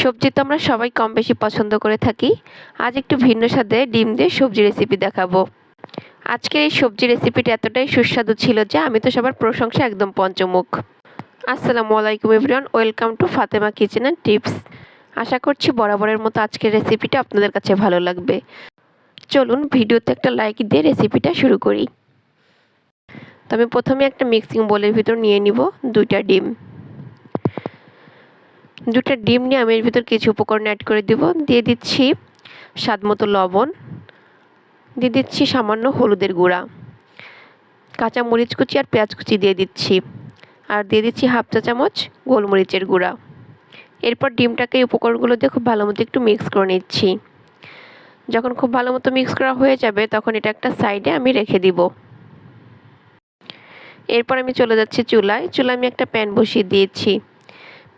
সবজি তো আমরা সবাই কম বেশি পছন্দ করে থাকি। আজ একটু ভিন্ন স্বাদে ডিম দিয়ে সবজি রেসিপি দেখাবো। আজকের এই সবজি রেসিপিটা এতটাই সুস্বাদু ছিল যে আমি তো সবার প্রশংসা একদম পঞ্চমুখ। আসসালামু আলাইকুম everyone welcome to Fatema kitchen and tips আশা করছি বরাবরের মতো আজকের রেসিপিটা আপনাদের কাছে ভালো লাগবে। চলুন ভিডিওতে একটা লাইক দিয়ে রেসিপিটা শুরু করি। তো আমি প্রথমে একটা মিক্সিং বোলের ভিতর নিয়ে নিব দুইটা ডিম। দুটা ডিম নিয়ে আমি এর ভিতর কিছু উপকরণ অ্যাড করে দিব। দিয়ে দিচ্ছি স্বাদ মতো লবণ। দিয়ে দিচ্ছি সামান্য হলুদের গুঁড়া। কাঁচা মরিচ কুচি আর পেঁয়াজ কুচি দিয়ে দিচ্ছি। আর দিয়ে দিচ্ছি হাফ চা চামচ গোলমরিচের গুঁড়া। এরপর ডিমটাকে এই উপকরণগুলো দিয়ে খুব ভালো মতো একটু মিক্স করে নিচ্ছি। যখন খুব ভালো মতো মিক্স করা হয়ে যাবে, তখন এটা একটা সাইডে আমি রেখে দিব। এরপর আমি চলে যাচ্ছি চুলায়। চুলায় আমি একটা প্যান বসিয়ে দিয়েছি।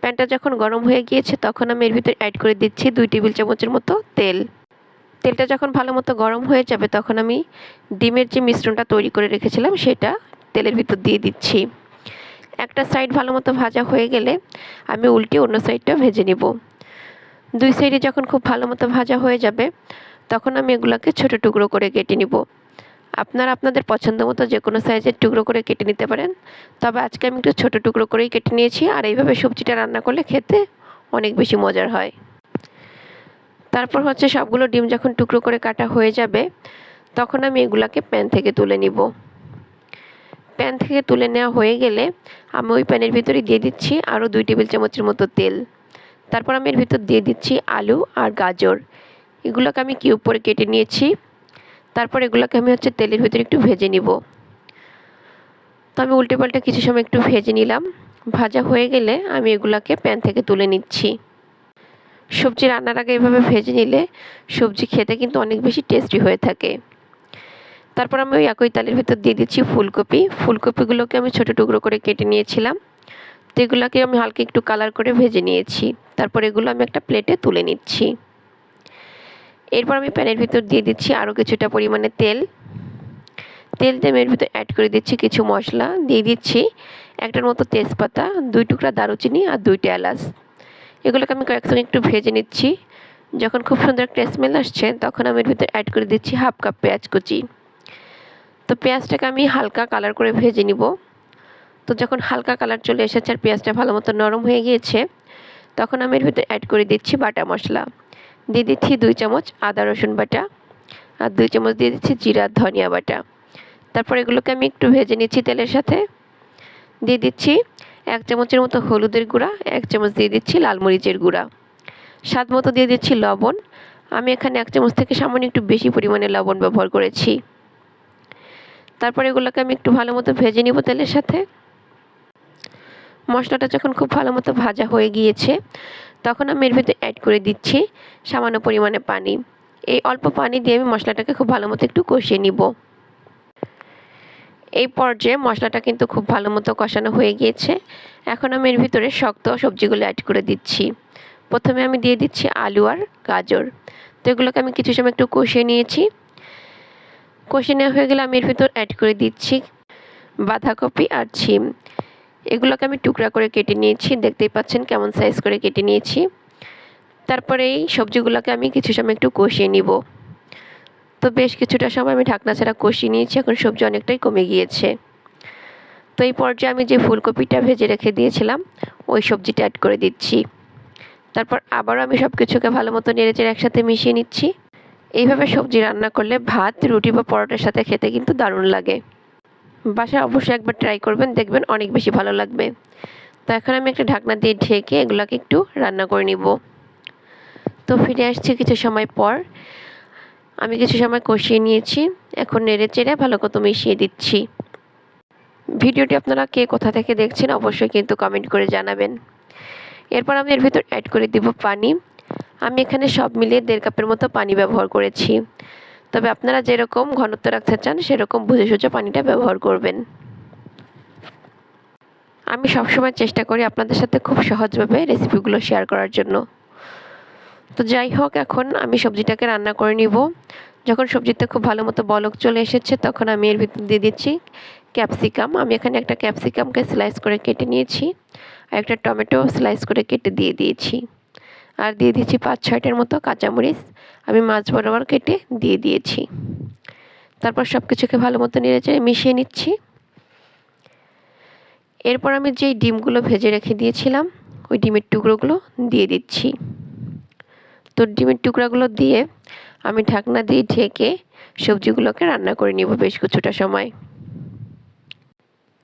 প্যানটা যখন গরম হয়ে গিয়েছে, তখন আমি এর ভিতর অ্যাড করে দিচ্ছি দুই টেবিল চামচের মতো তেল। তেলটা যখন ভালো মতো গরম হয়ে যাবে, তখন আমি ডিমের যে মিশ্রণটা তৈরি করে রেখেছিলাম, সেটা তেলের ভিতর দিয়ে দিচ্ছি। একটা সাইড ভালো মতো ভাজা হয়ে গেলে আমি উল্টে অন্য সাইডটা ভেজে নিব। দুই সাইডে যখন খুব ভালো মতো ভাজা হয়ে যাবে, তখন আমি এগুলোকে ছোট টুকরো করে কেটে নিব। আপনারা আপনাদের পছন্দ মতো যে কোনো সাইজের টুকরো করে কেটে নিতে পারেন। তবে আজকে আমি একটু ছোটো টুকরো করেই কেটে নিয়েছি আর এইভাবে সবজিটা রান্না করলে খেতে অনেক বেশি মজার হয়। তারপর হচ্ছে সবগুলো ডিম যখন টুকরো করে কাটা হয়ে যাবে, তখন আমি এগুলাকে প্যান থেকে তুলে নিব। প্যান থেকে তুলে নেওয়া হয়ে গেলে আমি ওই প্যানের ভিতরে দিয়ে দিচ্ছি আরও দুই টেবিল চামচের মতো তেল। তারপর আমি এর ভিতর দিয়ে দিচ্ছি আলু আর গাজর। এগুলোকে আমি কিউব করে কেটে নিয়েছি। তারপর এগুলোকে আমি হচ্ছে তেলের ভিতরে একটু ভেজে নিব। তো আমি উল্টে পাল্টে কিছু সময় একটু ভেজে নিলাম। ভাজা হয়ে গেলে আমি এগুলাকে প্যান থেকে তুলে নিচ্ছি। সবজি রান্নার আগে এভাবে ভেজে নিলে সবজি খেতে কিন্তু অনেক বেশি টেস্টি হয়ে থাকে। তারপর আমি ওই একই তালের ভিতর দিয়ে দিচ্ছি ফুলকপি। ফুলকপিগুলোকে আমি ছোটো টুকরো করে কেটে নিয়েছিলাম। তো এগুলোকে আমি হালকা একটু কালার করে ভেজে নিয়েছি। তারপর এগুলো আমি একটা প্লেটে তুলে নিচ্ছি। এরপর আমি প্যানের ভিতর দিয়ে দিচ্ছি আরও কিছুটা পরিমাণে তেল। তেল দিয়ে এর ভিতর অ্যাড করে দিচ্ছি কিছু মশলা। দিয়ে দিচ্ছি একটার মতো তেজপাতা, দুই টুকরা দারুচিনি আর দুইটা এলাচ। এগুলোকে আমি কয়েকসঙ্গে একটু ভেজে নিচ্ছি। যখন খুব সুন্দর একটা স্মেল আসছে, তখন আমি এর ভিতর অ্যাড করে দিচ্ছি হাফ কাপ পেঁয়াজ কুচি। তো পেঁয়াজটাকে আমি হালকা কালার করে ভেজে নিব। তো যখন হালকা কালার চলে এসেছে আর পেঁয়াজটা ভালো মতো নরম হয়ে গিয়েছে, তখন আমি এর ভিতর অ্যাড করে দিচ্ছি বাটা মশলা। দিয়ে দিচ্ছি দুই চামচ আদা, রসুন বাটা আর দুই চামচ দিয়ে দিচ্ছি জিরা, ধনিয়া বাটা। তারপর এগুলোকে আমি একটু ভেজে নিচ্ছি তেলের সাথে। দিয়ে দিচ্ছি এক চামচের মতো হলুদের গুঁড়া, এক চামচ দিয়ে দিচ্ছি লাল মরিচের গুঁড়া। স্বাদ মতো দিয়ে দিচ্ছি লবণ। আমি এখানে এক চামচ থেকে সামান্য একটু বেশি পরিমাণে লবণ ব্যবহার করেছি। তারপর এগুলোকে আমি একটু ভালো মতো ভেজে নিব তেলের সাথে। মশলাটা যখন খুব ভালো মতো ভাজা হয়ে গিয়েছে তখন আমি এর ভিতরে অ্যাড করে দিচ্ছি সামান্য পরিমাণে পানি। এই অল্প পানি দিয়ে আমি মশলাটাকে খুব ভালো মতো একটু কষিয়ে নিব। এই পর্যায়ে মশলাটা কিন্তু খুব ভালো মতো কষানো হয়ে গিয়েছে। এখন আমি এর ভিতরে শক্ত সবজিগুলো অ্যাড করে দিচ্ছি। প্রথমে আমি দিয়ে দিচ্ছি আলু আর গাজর। তো এগুলোকে আমি কিছু সময় একটু কষিয়ে নিয়েছি। কষিয়ে নেওয়া হয়ে গেলে আমি এর ভিতর অ্যাড করে দিচ্ছি বাঁধাকপি আর ছিম। এগুলোকে আমি টুকরা করে কেটে নিয়েছি। দেখতেই পাচ্ছেন কেমন সাইজ করে কেটে নিয়েছি। তারপরে এই সবজিগুলোকে আমি কিছু সময় একটু কষিয়ে নিব। তো বেশ কিছুটা সময় আমি ঢাকনা ছাড়া কষিয়ে নিয়েছি, এখন সবজি অনেকটাই কমে গিয়েছে। তো এই পর্যায়ে আমি যে ফুলকপিটা ভেজে রেখে দিয়েছিলাম, ওই সবজিটা অ্যাড করে দিচ্ছি। তারপর আবারও আমি সব কিছুকে ভালো মতো নেড়েচেড়ে একসাথে মিশিয়ে নিচ্ছি। এইভাবে সবজি রান্না করলে ভাত, রুটি বা পরোটার সাথে খেতে কিন্তু দারুণ লাগে। বাসায় অবশ্যই একবার ট্রাই করবেন, দেখবেন অনেক বেশি ভালো লাগবে। তো এখন আমি একটা ঢাকনা দিয়ে ঢেকে এগুলোকে একটু রান্না করে নিব। তো ফিরে আসছি কিছু সময় পর। আমি কিছু সময় কষিয়ে নিয়েছি, এখন নেড়ে চেড়ে ভালো কত মিশিয়ে দিচ্ছি। ভিডিওটি আপনারা কে কোথা থেকে দেখছেন অবশ্যই কিন্তু কমেন্ট করে জানাবেন। এরপর আমি এর ভিতর অ্যাড করে দিব পানি। আমি এখানে সব মিলিয়ে দেড় কাপের মতো পানি ব্যবহার করেছি। তবে আপনারা যেরকম ঘনত্ব রাখতে চান, সেরকম বুঝে সুঝে পানিটা ব্যবহার করবেন। আমি সবসময় চেষ্টা করি আপনাদের সাথে খুব সহজভাবে রেসিপিগুলো শেয়ার করার জন্য। তো যাই হোক, এখন আমি সবজিটাকে রান্না করে নিব। যখন সবজিতে খুব ভালো মতো বলক চলে এসেছে, তখন আমি এর ভিতর দিয়ে দিচ্ছি ক্যাপসিকাম আমি এখানে একটা ক্যাপসিকামকে স্লাইস করে কেটে নিয়েছি আর একটা টমেটো স্লাইস করে কেটে দিয়ে দিয়েছি। আর দিয়ে দিচ্ছি পাঁচ ছয়টার মতো কাঁচামরিচ। আমি মাছ বরাবর কেটে দিয়ে দিয়েছি। তারপর সব কিছুকে ভালো মতো নেড়েচেড়ে মিশিয়ে নিচ্ছি। এরপর আমি যেই ডিমগুলো ভেজে রেখে দিয়েছিলাম, ওই ডিমের টুকরোগুলো দিয়ে দিচ্ছি। তো ডিমের টুকরাগুলো দিয়ে আমি ঢাকনা দিয়ে ঢেকে সবজিগুলোকে রান্না করে নিব বেশ কিছুটা সময়।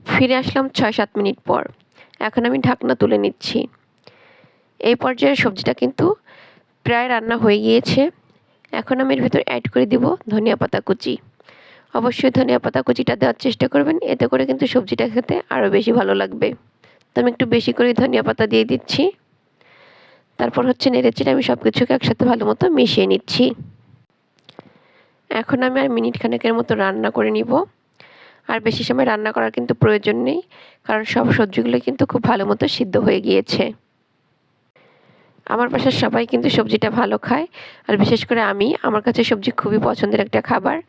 ফিরে আসলাম ছয় সাত মিনিট পর। এখন আমি ঢাকনা তুলে নিচ্ছি। এই পর্যায়ে সবজিটা কিন্তু প্রায় রান্না হয়ে গিয়েছে। এখন আমি এর ভিতর অ্যাড করে দিব ধনিয়া পাতা কুচি। অবশ্যই ধনিয়া পাতা কুচিটা দেওয়ার চেষ্টা করবেন, এতে করে কিন্তু সবজিটা খেতে আরও বেশি ভালো লাগবে। তো আমি একটু বেশি করে ধনিয়া পাতা দিয়ে দিচ্ছি। তারপর হচ্ছে নেড়েচেড়ে আমি সব কিছুকে একসাথে ভালো মতো মিশিয়ে নিচ্ছি। এখন আমি আর মিনিট খানেকের মতো রান্না করে নিব। আর বেশি সময় রান্না করার কিন্তু প্রয়োজন নেই, কারণ সব সবজিগুলো কিন্তু খুব ভালো মতো সিদ্ধ হয়ে গিয়েছে। আমার বাসার সবাই কিন্তু সবজিটা ভালো খায়। আর বিশেষ করে আমি, আমার কাছে সবজি খুবই পছন্দের একটা খাবার।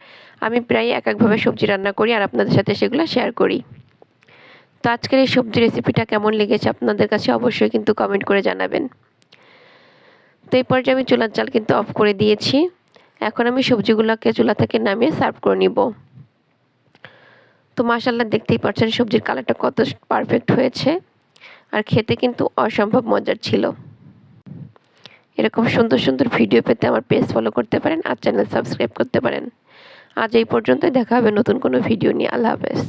আমি প্রায় এক একভাবে সবজি রান্না করি আর আপনাদের সাথে সেগুলো শেয়ার করি। তো আজকের এই সবজি রেসিপিটা কেমন লেগেছে আপনাদের কাছে অবশ্যই কিন্তু কমেন্ট করে জানাবেন। তো এই পর্যায়ে আমি চুলার জাল কিন্তু অফ করে দিয়েছি। এখন আমি সবজিগুলোকে চুলা থেকে নামিয়ে সার্ভ করে নিব। তো মাসাল্লাহ দেখতেই পাচ্ছেন সবজির কালারটা কত পারফেক্ট হয়েছে। আর খেতে কিন্তু অসম্ভব মজার ছিল। এরকম সুন্দর সুন্দর ভিডিও পেতে আমার পেজ ফলো করতে পারেন আর চ্যানেল সাবস্ক্রাইব করতে পারেন। আজ এই পর্যন্তই, দেখা হবে নতুন কোনো ভিডিও নিয়ে। আল্লাহ হাফেজ।